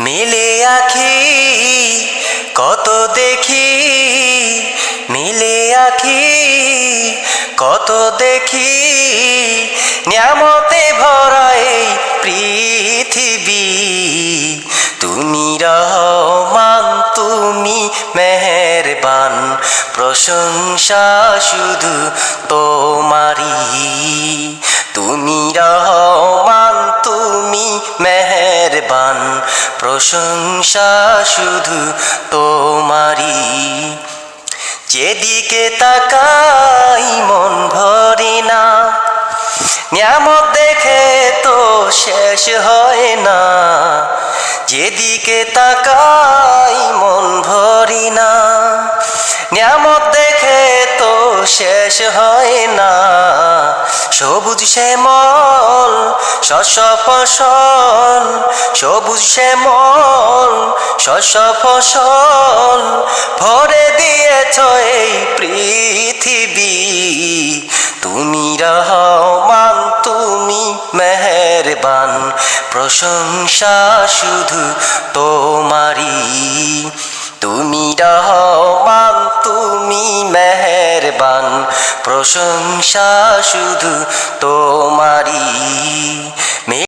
মিলে আখি, কত দেখি, মিলে আখি, কত দেখি, নিয়ামতে ভরা পৃথিবী। তুমি রহমান, তুমি মেহেরবান, প্রশংসা শুধু তোমারি প্রশংসা শুধু তোমারি যেদিকে তাকাই মন ভরে না, নিয়ামত দেখে তো শেষ হয় না। যেদিকে তাকাই মন ভরি না, নিয়ামত শেষ হয় না। সবুজ শ্যামল শস্য ফসল সবুজ শ্যামল শস্য ফসল ভরে দিয়েছ এই পৃথিবী। তুমি রহমান, তুমি মেহেরবান। প্রশংসা শুধু তোমারি তুমি রহমান প্রশংসা শুধু তোমারি